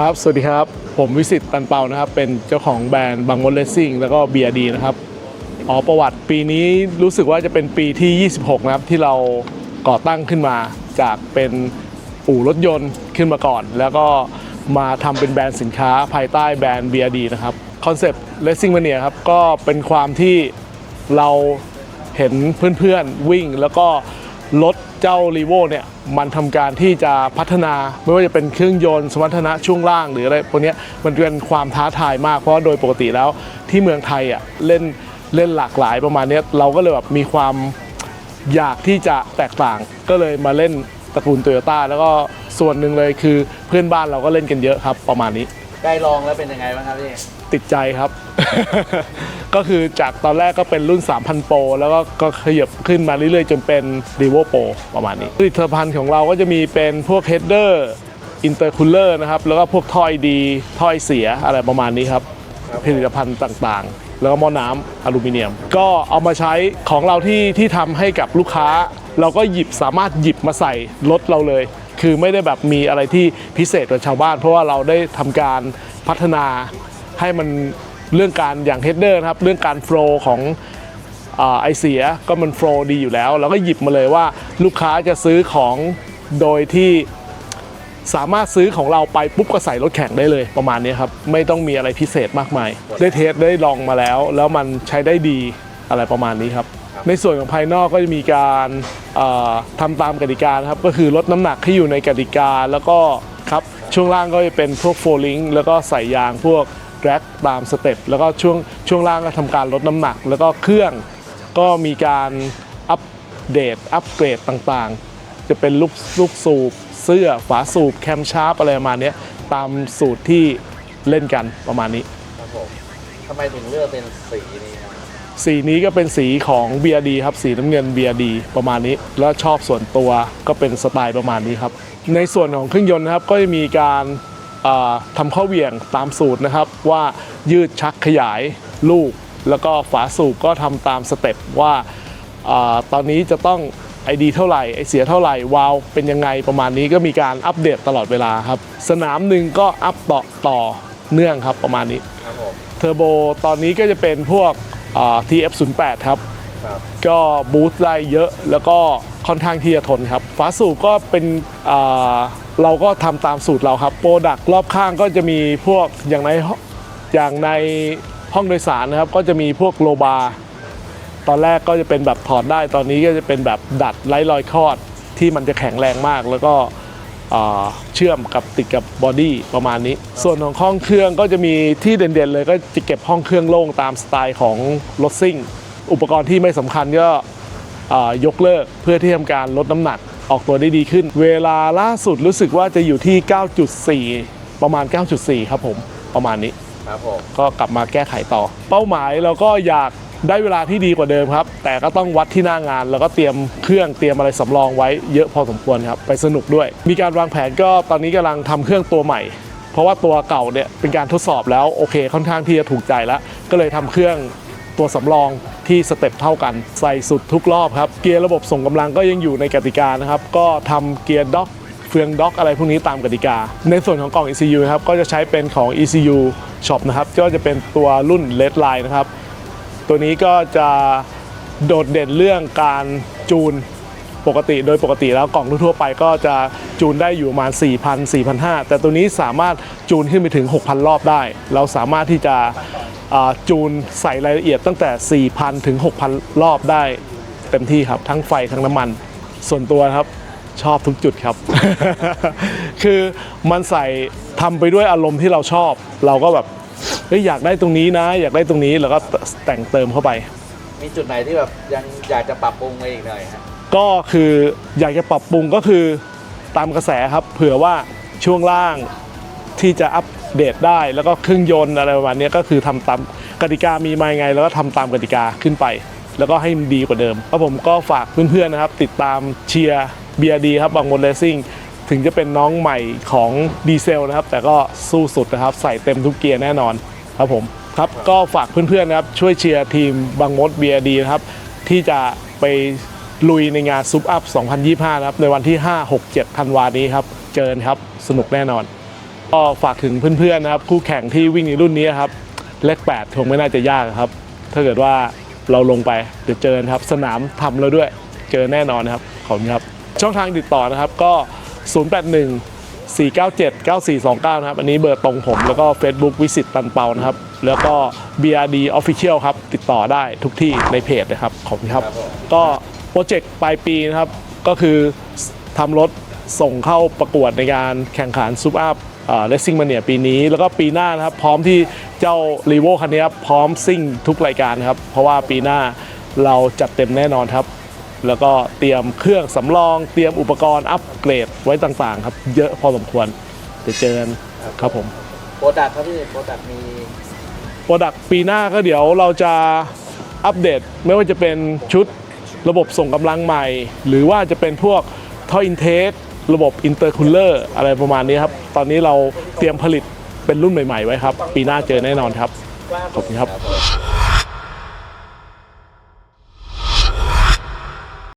ครับ สวัสดีครับ ผมวิสิตตันเปานะครับ เป็นเจ้าของแบรนด์บางมดเลสซิ่งแล้วก็ BRD นะครับอ๋อประวัติปีนี้รู้สึกว่าจะเป็นปีที่ 26 นะครับ ที่เราก่อตั้งขึ้นมาจากเป็นอู่รถยนต์ขึ้นมาก่อน แล้วก็มาทำเป็นแบรนด์สินค้าภายใต้แบรนด์ BRD นะครับคอนเซปต์ Racing Mania ครับก็เป็นความที่เราเห็นเพื่อนๆวิ่ง แล้วก็รถ เจ้า r ีโวเนี่ยมันทำการที่จะพัฒนา ไม่ว่าจะเป็นเครื่องยนต์สมรรถนะช่วงล่างหรืออะไรพวกนี้มันเป็นความท้าทายมากเพราะว่าโดยปกติแล้วที่เมืองไทยอะเล่นเล่นหลากหลายประมาณนี้เราก็เลยแบบมีความอยากที่จะแตกต่างก็เลยมาเล่นตระกูลโตโยต้าแล้วก็ส่วนหนึ่งเลยคือเพื่อนบ้านเราก็เล่นกันเยอะครับประมาณนี้ ได้ลองแล้วเป็นยังไงบ้างครับพี่ ติดใจครับ ก็คือจากตอนแรกก็เป็นรุ่น 3,000 โปรแล้วก็ก็ขยับขึ้นมาเรื่อยๆ จนเป็น r e v o Pro ประมาณนี้ผลิตภัณฑ์ของเราก็จะมีเป็นพวก header intercooler นะครับ แล้วก็พวกถ้อยดีถ้อยเสียอะไรประมาณนี้ครับ ผลิตภัณฑ์ต่างๆ แล้วก็หม้อน้ำอลูมิเนียม ก็เอามาใช้ของเราที่ที่ทำให้กับลูกค้า เราก็หยิบสามารถหยิบมาใส่รถเราเลย คือไม่ได้แบบมีอะไรที่พิเศษกว่าชาวบ้าน เพราะว่าเราได้ทำการพัฒนา ให้มันเรื่องการอย่างเฮดเดอร์ครับเรื่องการโฟล์ของอไอเสียก็มันโฟล์ดีอยู่แล้ว เราก็หยิบมาเลยว่าลูกค้าจะซื้อของโดยที่สามารถซื้อของเราไปปุ๊บก็ใส่รถแข่งได้เลยประมาณนี้ครับ ไม่ต้องมีอะไรพิเศษมากมาย ได้เทสได้ลองมาแล้ว แล้วมันใช้ได้ดีอะไรประมาณนี้ครับ ในส่วนของภายนอกก็จะมีการอ่าทำตามกติกาครับ ก็คือลดน้ำหนักที่อยู่ในกติกาแล้วก็ครับช่วงล่างก็จะเป็นพวกโฟลิงแล้วก็ใส่ยางพวก แร็กตามสเต็ปแล้วก็ช่วงช่วงล่างก็ทำการลดน้ำหนัก แล้วก็เครื่องก็มีการอัปเดตอัปเกรดต่างๆ จะเป็นลูกลูกสูบ เสื้อฝาสูบแคมชาร์ปอะไรประมาณเนี้ยตามสูตรที่เล่นกันประมาณนี้ ครับผมทำไมถึงเลือกเป็นสีนี้ครับสีนี้ก็เป็นสีของ BRD ครับสีน้ำเงิน BRD ประมาณนี้ แล้วชอบส่วนตัวก็เป็นสไตล์ประมาณนี้ครับ ในส่วนของเครื่องยนต์นะครับก็จะมีการอ่า ทำข้อเวี่ยงตามสูตรนะครับ ว่ายืดชักขยายลูก แล้วก็ฝาสูบก็ทำตามสเต็ปว่าอตอนนี้จะต้องไอดีเท่าไหร่ไอเสียเท่าไหร่วาวเป็นยังไงประมาณนี้ก็มีการอัปเดตตลอดเวลาครับ สนามหนึ่งก็อัปต่อต่อเนื่องครับประมาณนี้เทอร์โบตอนนี้ก็จะเป็นพวกอ่า TF08 ครับ ก็บูสต์ได้เยอะแล้วก็ค่อนข้างที่จะทนครับฝาสูบก็เป็นเราก็ทำตามสูตรเราครับโปรดักรอบข้างก็จะมีพวกอย่างในอย่างในห้องโดยสารนะครับ ก็จะมีพวกโลบาร์ตอนแรกก็จะเป็นแบบถอดได้ตอนนี้ก็จะเป็นแบบดัดไร้รอยคอดที่มันจะแข็งแรงมาก แล้วก็เชื่อมกับติดกับบอดี้ประมาณนี้ ส่วนของห้องเครื่องก็จะมีที่เด่นๆเลยก็จะเก็บห้องเครื่องโล่งตามสไตล์ของรถซิ่ง อุปกรณ์ที่ไม่สำคัญก็อ่ายกเลิกเพื่อที่ทำการลดน้ำหนักออกตัวได้ดีขึ้น เวลาล่าสุดรู้สึกว่าจะอยู่ที่ 9.4 ประมาณ 9.4 ครับผมประมาณนี้ครับผมก็กลับมาแก้ไขต่อ เป้าหมายเราก็อยากได้เวลาที่ดีกว่าเดิมครับ แต่ก็ต้องวัดที่หน้างาน แล้วก็เตรียมเครื่องเตรียมอะไรสำรองไว้เยอะพอสมควรครับ ไปสนุกด้วย มีการวางแผนก็ตอนนี้กำลังทำเครื่องตัวใหม่ เพราะว่าตัวเก่าเนี่ยเป็นการทดสอบแล้วโอเคค่อนข้างที่จะถูกใจแล้ว ก็เลยทำเครื่องตัวสำรอง ที่สเต็ปเท่ากัน ใส่สุดทุกรอบครับ เกียร์ระบบส่งกำลังก็ยังอยู่ในกติกานะครับ ก็ทำเกียร์ด็อกเฟืองด็อกอะไรพวกนี้ตามกติกา ในส่วนของกล่อง ECU นะครับก็จะใช้เป็นของ ECU Shop นะครับก็จะเป็นตัวรุ่น Red Line นะครับ ตัวนี้ก็จะโดดเด่นเรื่องการจูนปกติโดยปกติแล้วกล่องทั่วไปก็จะจูนได้อยู่ประมาณ 4,000 4,500 แต่ตัวนี้สามารถจูนขึ้นไปถึง 6,000 รอบได้ เราสามารถที่จะ จูนใส่รายละเอียดตั้งแต่ 4,000 ถึง 6,000 รอบได้เต็มที่ครับ ทั้งไฟทั้งน้ำมัน ส่วนตัวครับชอบทุกจุดครับ คือมันใส่ทำไปด้วยอารมณ์ที่เราชอบ เราก็แบบเฮ้ยอยากได้ตรงนี้นะ อยากได้ตรงนี้แล้วก็แต่งเติมเข้าไป มีจุดไหนที่แบบยังอยากจะปรับปรุงไปอีกหน่อยฮะก็คืออยากจะปรับปรุงก็คือตามกระแสครับ เผื่อว่าช่วงล่างที่จะอัป เดตได้ แล้วก็เครื่องยนต์อะไรประมาณนี้ก็คือทำตามกติกามีมาไง แล้วก็ทำตามกติกาขึ้นไป แล้วก็ให้มันดีกว่าเดิมแล้วผมก็ฝากเพื่อนๆนะครับ ติดตามเชียร์เบียดีครับบางมดเลสซิ่งถึงจะเป็นน้องใหม่ของดีเซลนะครับ แต่ก็สู้สุดนะครับ ใส่เต็มทุกเกียร์แน่นอนครับผมครับก็ฝากเพื่อนๆนะครับ ช่วยเชียร์ทีมบางมดเบียดีนะครับ ที่จะไปลุยในงานซุปอัพ 2025 นะครับ ในวันที่ 5 6 7ธันวานี้ครับ เจอกันครับ สนุกแน่นอน ก็ฝากถึงเพื่อนๆนะครับคู่แข่งที่วิ่งในรุ่นนี้ครับเลข8คงไม่น่าจะยากครับ ถ้าเกิดว่าเราลงไปเดี๋ยวเจอครับ สนามทำแล้วด้วยเจอแน่นอนนะครับขอบคุณครับ ช่องทางติดต่อนะครับก็ 081 497 9429 นะครับ อันนี้เบอร์ตรงผมแล้วก็ Facebook วิสิตตันเปานะครับ แล้วก็ BRD Official ครับ ติดต่อได้ทุกที่ในเพจนะครับ ขอบคุณครับ ก็โปรเจกต์ปลายปีนะครับ ก็คือทำรถส่งเข้าประกวดในการแข่งขันซูเปอร์อัพ เลสซิ่งมาเนียปีนี้แล้วก็ปีหน้านะครับพร้อมที่เจ้ารีโวคันนี้ครับพร้อมซิ่งทุกรายการครับเพราะว่าปีหน้าเราจัดเต็มแน่นอนครับ แล้วก็เตรียมเครื่องสำรอง เตรียมอุปกรณ์อัปเกรดไว้ต่างๆ ครับ เยอะพอสมควรเดี๋ยวเจอกันครับผมโปรดักต์ครับพี่โปรดักต์มีโปรดักต์ปีหน้าก็เดี๋ยวเราจะอัปเดตไม่ว่าจะเป็นชุดระบบส่งกำลังใหม่ หรือว่าจะเป็นพวกท่ออินเทส ระบบอินเตอร์คูลเลอร์อะไรประมาณนี้ครับ ตอนนี้เราเตรียมผลิตเป็นรุ่นใหม่ๆไว้ครับ ปีหน้าเจอแน่นอนครับ ขอบคุณครับ